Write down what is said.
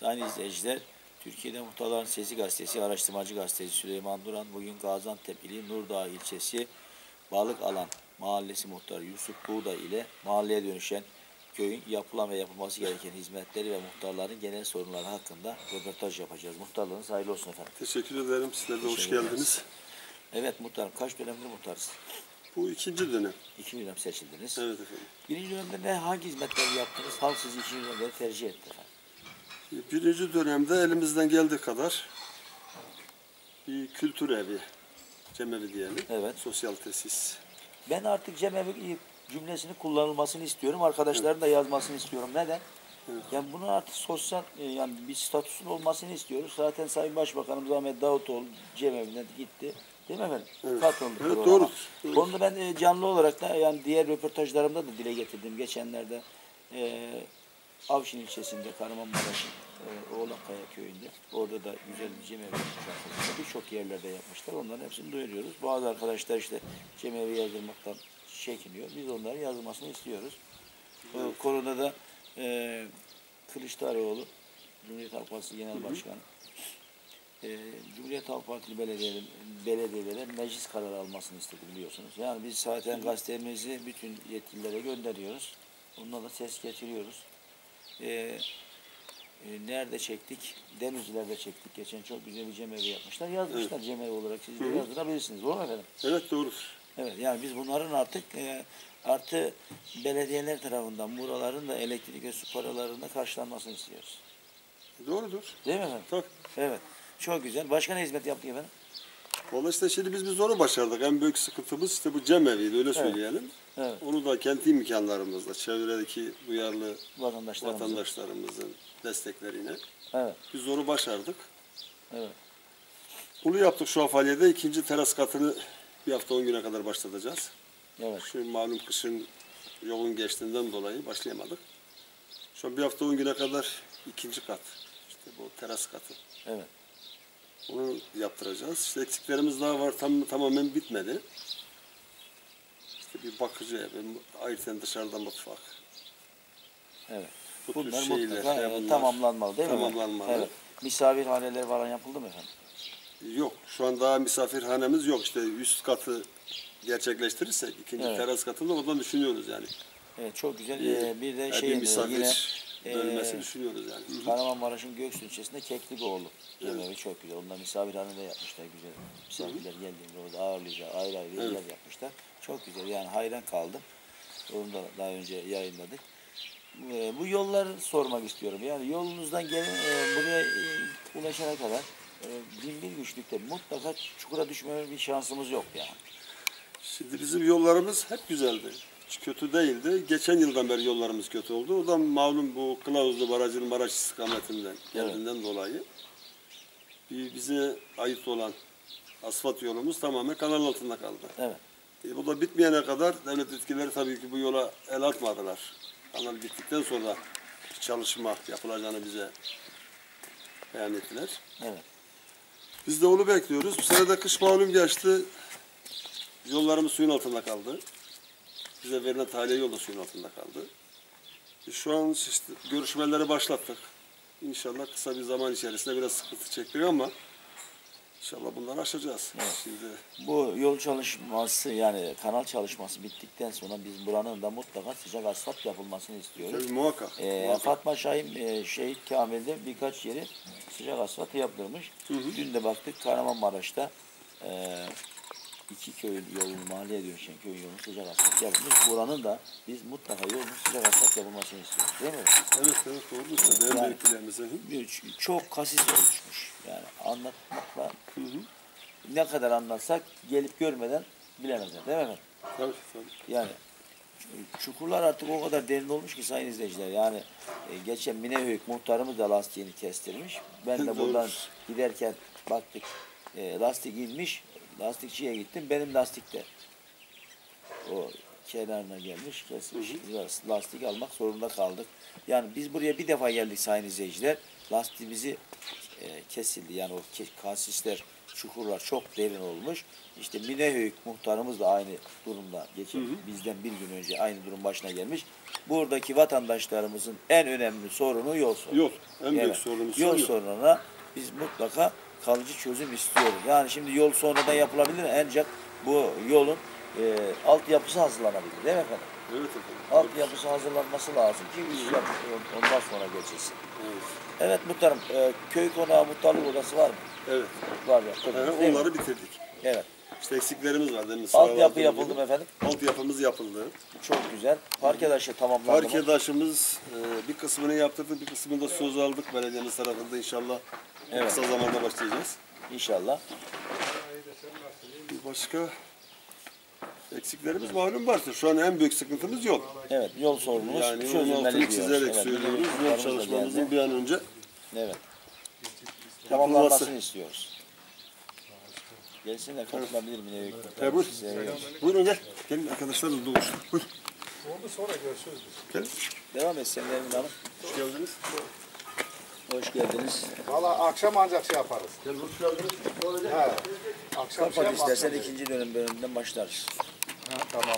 Sayın izleyiciler, Türkiye'de Muhtarların Sesi Gazetesi araştırmacı gazeteci Süleyman Duran bugün Gaziantep ili Nurdağ ilçesi Balık Alan Mahallesi Muhtarı Yusuf Buğda ile mahalleye dönüşen köyün yapılan ve yapılması gereken hizmetleri ve muhtarların genel sorunları hakkında röportaj yapacağız. Muhtarlığınız hayırlı olsun efendim. Teşekkür ederim. Sizler de hoş ederiz. geldiniz. Evet muhtarım kaç dönemdir muhtarız? Bu ikinci dönem. İki dönem seçildiniz. Evet efendim. Birinci dönemde ne hangi hizmetleri yaptınız? Halk sizi ikinci dönemde tercih etti efendim. Birinci dönemde elimizden geldiği kadar bir kültür evi, cemevi diyelim. Evet. Sosyal tesis. Ben artık cemevi cümlesini kullanılmasını istiyorum. Arkadaşların da yazmasını istiyorum. Neden? Evet. Yani bunun artık sosyal e, yani bir statüsün olmasını istiyoruz. Zaten Sayın Başbakanımız Ahmet Davutoğlu cemevinden gitti. Değil mi efendim? Evet. Katıldı Evet, doğrudur. Onu da ben e, canlı olarak da yani diğer röportajlarımda da dile getirdim. Geçenlerde e, Avşin ilçesinde Kahramanmaraş'ın e, Oğlankaya köyünde. Orada da güzel bir cemevi yapmışlar. Birçok yerlerde yapmışlar. Onların hepsini duyuruyoruz. Bazı arkadaşlar işte cemevi yazdırmaktan çekiniyor. Biz onların yazılmasını istiyoruz. O konuda da e, Kılıçdaroğlu, Cumhuriyet Halk Partisi Genel Başkanı, e, Cumhuriyet Halk Partili belediyeler, belediyelere meclis kararı almasını istedi biliyorsunuz. Yani biz zaten gazetemizi bütün yetkililere gönderiyoruz. Onunla da ses getiriyoruz. E, e, nerede çektik? Denizli'lerde çektik. Geçen çok güzel bir cemevi yapmışlar. Yazmışlar cemevi olarak siz de Hı hı. yazdırabilirsiniz. Doğru mu efendim? Evet doğrudur. Evet yani biz bunların artık e, artı belediyeler tarafından buraların da elektrik ve su paralarında karşılanmasını istiyoruz. Doğrudur. Değil mi efendim? Tabii. Evet. Çok güzel. Başka ne hizmet yaptık efendim? Valla işte şimdi biz bir zoru başardık. En büyük sıkıntımız işte bu cemeviydi öyle söyleyelim. Evet. Onu da kendi imkanlarımızla, çevredeki duyarlı Vatandaşlarımıza. vatandaşlarımızın destekleriyle Evet. biz zoru başardık. Evet. Bunu yaptık şu an faaliyede. ikinci teras katını bir hafta on güne kadar başlatacağız. Evet. Şu malum kışın yoğun geçtiğinden dolayı başlayamadık. Şu an bir hafta on güne kadar ikinci kat. İşte bu teras katı. Evet. Onu yaptıracağız. İşte eksiklerimiz daha var. Tam, tamamen bitmedi. İşte bir bakıcı evi, ayrıca dışarıda mutfak. Evet. Bu tür Bunlar şeyler, mutlaka e, bunlar tamamlanmalı değil mi? tamamlanmalı. Evet. Misafirhaneler falan yapıldı mı efendim? Yok. Şu an daha misafirhanemiz yok. İşte üst katı gerçekleştirirsek ikinci Evet. teras katını oradan düşünüyoruz yani. Evet çok güzel. Bir, Ee, bir de yani şey e, misafir yine bölmesi e, düşünüyoruz yani. Hı hı. Kahramanmaraş'ın Göksu ilçesinde Keklikoğlu cemevi çok güzel. Onlar misafirhanede yapmışlar güzel. Misafirler geldiğinde orada ağırlayacak ayrı ayrı yerler yapmışlar. Çok güzel yani hayran kaldım. Onu da daha önce yayınladık. Ee, bu yolları sormak istiyorum. Yani yolunuzdan gelin e, buraya e, ulaşana kadar e, bin bir güçlükte mutlaka çukura düşmeme bir şansımız yok yani. Şimdi bizim yollarımız hep güzeldi. Hiç kötü değildi. Geçen yıldan beri yollarımız kötü oldu. O da malum bu Kılavuzlu Barajı'nın Maraş istikametinden geldiğinden dolayı bir bize ait olan asfalt yolumuz tamamen kanal altında kaldı. Evet. E, bu da bitmeyene kadar devlet yetkilileri tabii ki bu yola el atmadılar. Kanal bittikten sonra çalışma yapılacağını bize beyan ettiler. Evet. Biz de onu bekliyoruz. Bu sene de kış malum geçti. Yollarımız suyun altında kaldı. Bize verilen tahliye yol da suyun altında kaldı. E, Şu an işte görüşmeleri başlattık. İnşallah kısa bir zaman içerisinde biraz sıkıntı çektik ama inşallah bunları aşacağız. Şimdi Bu yol çalışması yani kanal çalışması bittikten sonra biz buranın da mutlaka sıcak asfalt yapılmasını istiyoruz. tabii muhakkak. Ee, muhakkak. Fatma Şahin e, Şehit Kamil'de birkaç yeri sıcak asfalt yaptırmış. Dün de baktık Kahramanmaraş'ta e, iki köyün yolunu mahalleye dönüşen köyün yolunu sıcak asfalt yapılmış. Buranın da biz mutlaka yolun sıcak asfalt yapılmasını istiyoruz değil mi? Evet evet doğru Yani-. Bir- Çok kasis oluşmuş. Yani anlatmakla Hı hı. ne kadar anlatsak gelip görmeden bilemezler değil mi efendim? Tabii tabii. Yani ç- çukurlar artık o kadar derin olmuş ki sayın izleyiciler. Yani e, geçen Minehöyük muhtarımız da lastiğini kestirmiş. Ben de buradan giderken baktık e, lastik inmiş. Lastikçiye gittim. Benim lastik de o kenarına gelmiş kesmiş. Lastik almak zorunda kaldık. Yani biz buraya bir defa geldik sayın izleyiciler. Lastiğimizi e, kesildi. Yani o ke- kasisler çukurlar çok derin olmuş. İşte Minehöyük muhtarımız da aynı durumda geçen bizden bir gün önce aynı durum başına gelmiş. Buradaki vatandaşlarımızın en önemli sorunu yol sorunu. Yol. En büyük sorunumuz yol yol. sorununa biz mutlaka kalıcı çözüm istiyoruz. Yani şimdi yol sonradan yapılabilir ancak bu yolun e, altyapısı hazırlanabilir değil mi efendim? Evet efendim. Altyapısı hazırlanması lazım ki iş yap, ondan sonra geçilsin. Evet. Evet muhtarım, e, köy konağı muhtarlık odası var mı? Evet. Var mi? onları bitirdik. Evet. İşte eksiklerimiz var demin. Altyapı yapıldı mı efendim? Altyapımız yapıldı. Çok güzel. Parkedaşı tamamlandı mı? Parkedaşımız e, bir kısmını yaptırdık, bir kısmını da söz aldık belediyemiz tarafında inşallah Evet. kısa zamanda başlayacağız. İnşallah. Başka eksiklerimiz malum vardır. Şu an en büyük sıkıntımız yol. Evet, yol sorunumuz Yani onun çözülmeli altını diyoruz. çizerek Evet, söylüyoruz. Yol muhtarımız da çalışmamızın geldi. bir an önce Evet. Tamamlanmasını istiyoruz. Gelsinler katılabilir mi? Evet. E, buyur. Buyurun gel. Gelin arkadaşlarımız da olsun. Buyur. Oldu sonra görüşürüz biz. Gelin. Devam et Semih Emin Hanım. Hoş geldiniz. Hoş geldiniz. Valla akşam ancak şey yaparız. Gel hoş geldiniz. He. Akşam şey Kapat istersen yapmazsın. ikinci dönem bölümünden başlarız. Ha, tamam.